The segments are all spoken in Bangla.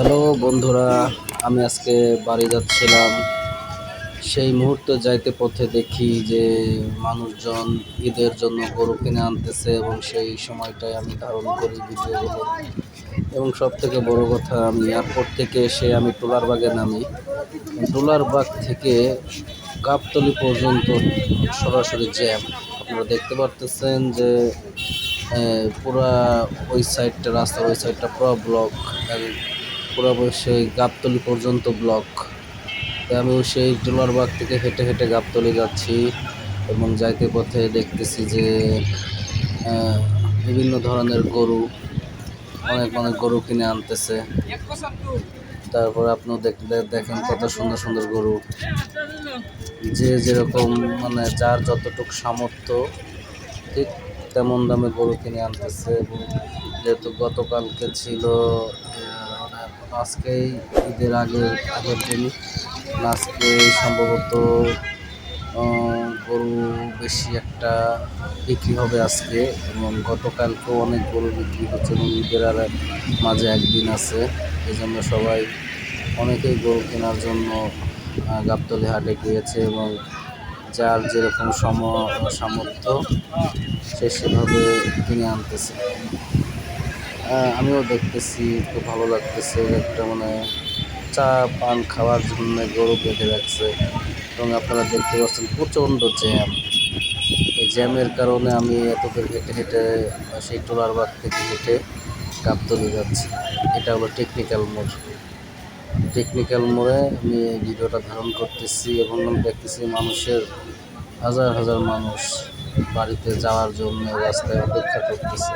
হ্যালো বন্ধুরা, আমি আজকে বাড়ি যাচ্ছিলাম। সেই মুহূর্তে যাইতে পথে দেখি যে মানুষজন ঈদের জন্য গরু কিনে আনতেছে এবং সেই সময়টায় আমি ধারণ করি ভিডিওগুলো। এবং সব থেকে বড় কথা, আমি এয়ারপোর্ট থেকে এসে আমি টোলারবাগে নামি। টোলারবাগ থেকে গাবতলি পর্যন্ত সরাসরি জ্যাম আপনারা দেখতে পারতেছেন যে পুরা ওই সাইডটা রাস্তার ওই সাইডটা পুরো ব্লক পুরো সেই গাবতলি পর্যন্ত ব্লক আমি সেই ডোলারবাগ থেকে হেঁটে হেঁটে গাবতলি যাচ্ছি এবং যাইতে পথে দেখতেছি যে বিভিন্ন ধরনের গরু, অনেক অনেক গরু কিনে আনতেছে। তারপর আপনিও দেখেন কত সুন্দর সুন্দর গরু। যে যেরকম মানে যার যতটুকু সামর্থ্য, ঠিক তেমন দামে গরু কিনে আনতেছে। এবং যেহেতু গতকালকে ছিল আজকেই ঈদের আগের আগের দিন আজকে সম্ভবত গরু বেশি একটা বিক্রি হবে আজকে এবং গতকালকেও অনেক গরু বিক্রি হচ্ছে এবং ঈদের আর মাঝে একদিন আছে। এই জন্য সবাই অনেকেই গরু কেনার জন্য গাবতলী হাটে গিয়েছে এবং যার যেরকম সম সামর্থ্য, সে সেভাবে কিনে আনতেছে। আমিও দেখতেছি, খুব ভালো লাগতেছে একটা মানে চা, পান খাওয়ার জন্য গরু বেঁধে রাখছে। এবং আপনারা দেখতে পাচ্ছেন প্রচণ্ড জ্যাম। এই জ্যামের কারণে আমি এত হেঁটে হেঁটে, সেই টোলার বাগ থেকে হেঁটে গাবতলি যাচ্ছি। এটা হলো টেকনিক্যাল মোড়। টেকনিক্যাল মোড়ে আমি ভিডিওটা ধারণ করতেছি এবং আমি দেখতেছি মানুষের হাজার হাজার মানুষ বাড়িতে যাওয়ার জন্য রাস্তায় অপেক্ষা করতেছে।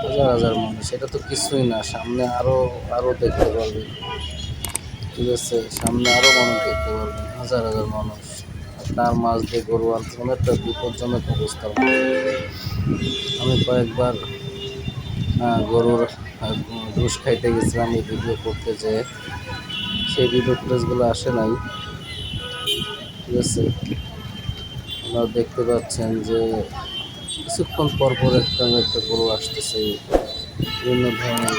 হাজার হাজার মানুষ এটা তো কিছুই না, সামনে আরও আরও দেখতে পারবেন। ঠিক আছে, সামনে আরও মানুষ দেখতে পারবেন, হাজার হাজার মানুষ। তার মাছ দিয়ে গরু আনতে মানে একটা বিপজ্জনক অবস্থার মধ্যে। আমি কয়েকবার গরুর ঘুষ খাইতে গেছিলাম এই ভিডিও করতে যে সেই ভিডিও ফুটেজগুলো আসে নাই। ঠিক আছে। আপনারা দেখতে পাচ্ছেন যে কিছুক্ষণ পরপর একটা একটা গরু আসতেছে বিভিন্ন ধরনের